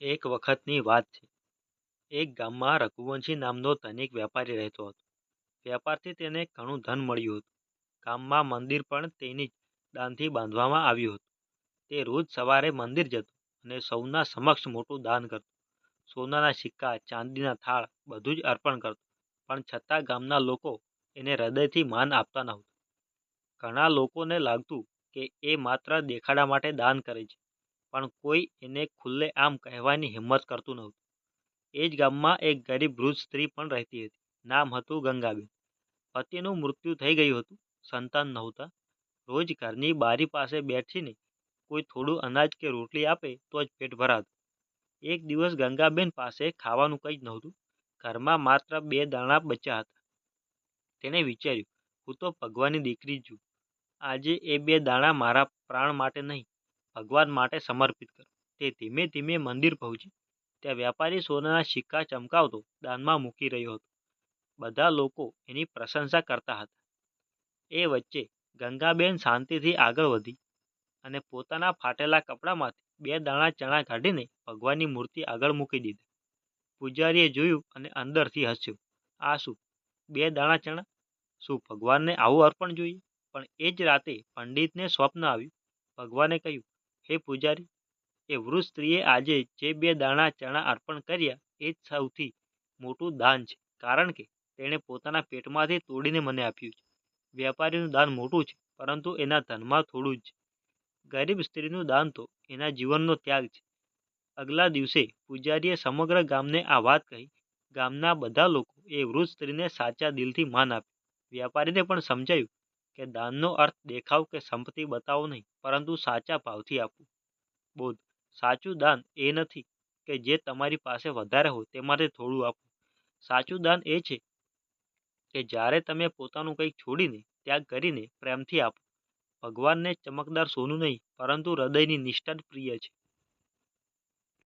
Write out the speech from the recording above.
એક વખતની વાત છે. એક ગામમાં રઘુવંશી નામનો ધનિક વેપારી રહેતો હતો. વેપારથી તેને ઘણું ધન મળ્યું હતું. ગામમાં મંદિર પણ તેની દાનથી બાંધવામાં આવ્યું હતું. તે રોજ સવારે મંદિર જતો અને સૌના સમક્ષ મોટું દાન કરતો. સોનાના સિક્કા, ચાંદીના થાળ બધું જ અર્પણ કરતો. પણ છતાં ગામના લોકો એને હૃદયથી માન આપતા નહોતા. ઘણા લોકોને લાગતું કે એ માત્ર દેખાડા માટે દાન કરે છે. પણ કોઈ એને ખુલ્લે આમ કહેવાની હિંમત કરતું નહોતું. એ જ ગામમાં એક ગરીબ વૃદ્ધ સ્ત્રી પણ રહેતી હતી. નામ હતું ગંગાબેન. પતિનું મૃત્યુ થઈ ગયું હતું. સંતાન નહોતા. રોજ ઘરની બારી પાસે બેસીને કોઈ થોડું અનાજ કે રોટલી આપે તો જ પેટ ભરાતું. એક દિવસ ગંગાબેન પાસે ખાવાનું કંઈ જ નહોતું. ઘરમાં માત્ર બે દાણા બચ્યા હતા. તેણે વિચાર્યું, હું તો ભગવાનની દીકરી છું. આજે એ બે દાણા મારા પ્રાણ માટે નહીં. ભગવાન માટે સમર્પિત કરો. તે ધીમે ધીમે મંદિર પહોંચી. ત્યાં વેપારી સોનાના સિક્કા ચમકાવતો દાનમાં મૂકી રહ્યો હતો. બધા લોકો એની પ્રશંસા કરતા હતા. એ વચ્ચે ગંગાબેન શાંતિથી આગળ વધી અને પોતાના ફાટેલા કપડામાંથી બે દાણા ચણા કાઢીને ભગવાનની મૂર્તિ આગળ મૂકી દીધી. પૂજારીએ જોયું અને અંદરથી હસ્યું. આ શું? બે દાણા ચણા? શું ભગવાનને આવું અર્પણ જોઈએ? પણ એ જ રાતે પંડિતને સ્વપ્ન આવ્યું. ભગવાને કહ્યું હે પૂજારી, એ વૃદ્ધ સ્ત્રીએ આજે જે બે દાણા ચણા અર્પણ કર્યા, એ જ સૌથી મોટું દાન છે. કારણ કે તેણે પોતાના પેટમાંથી તોડીને મને આપ્યું છે. વેપારીનું દાન મોટું છે, પરંતુ એના ધનમાં થોડું જ છે. ગરીબ સ્ત્રીનું દાન તો એના જીવનનો ત્યાગ છે. અગલા દિવસે પૂજારીએ સમગ્ર ગામને આ વાત કહી. ગામના બધા લોકો એ વૃદ્ધ સ્ત્રીને સાચા દિલથી માન આપ્યું. વેપારીને પણ સમજાયું કે દાનનો અર્થ દેખાવ કે સંપત્તિ બતાવો નહીં, પરંતુ સાચા ભાવથી આપવું. બોધ સાચું દાન એ નથી કે જે તમારી પાસે વધારે હોય તેમાંથી થોડું આપવું. સાચું દાન એ છે કે જ્યારે તમે પોતાનું કંઈક છોડીને ત્યાગ કરીને પ્રેમથી આપો. ભગવાનને ચમકદાર સોનું નહીં, પરંતુ હૃદયની નિષ્ઠા પ્રિય છે.